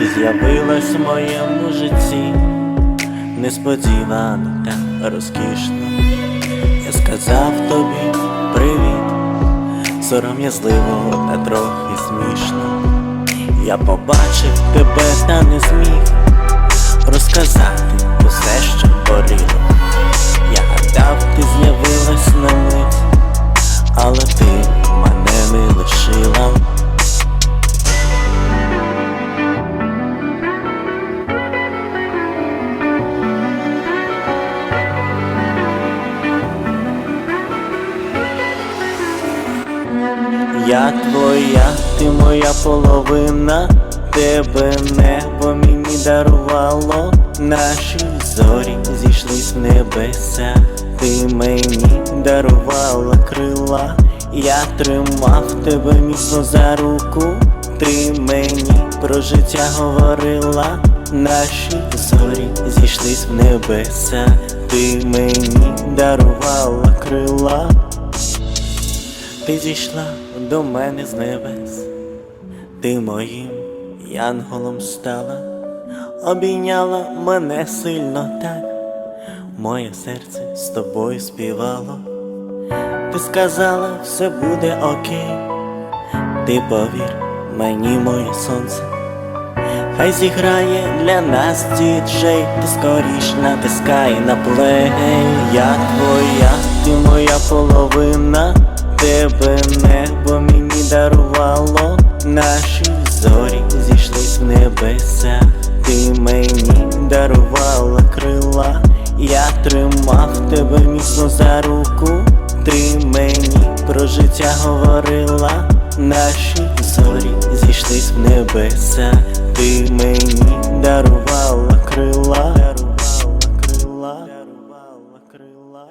з'явилась в моєму житті, несподівано та розкішно. Я сказав тобі привіт, сором'язливо та трохи смішно. Я побачив тебе та не зміг розказати Я твоя, ти моя половина, тебе небо мені дарувало, наші зорі зійшлись в небеса, ти мені дарувала крила, я тримав тебе міцно за руку, ти мені про життя говорила, наші зорі зійшлись в небеса, ти мені дарувала крила. Ти зійшла до мене з небес, ти моїм янголом стала, обійняла мене сильно так, моє серце з тобою співало. Ти сказала, все буде окей, ти повір мені, моє сонце. Хай зіграє для нас діджей, ти скоріш натискай на плей. Я твоя, ти мало наші зорі зійшлись в небеса, ти мені дарувала крила, я тримав тебе міцно за руку, ти мені про життя говорила, наші зорі зійшлись в небеса, ти мені дарувала крила, дарувала крила, дарувала крила.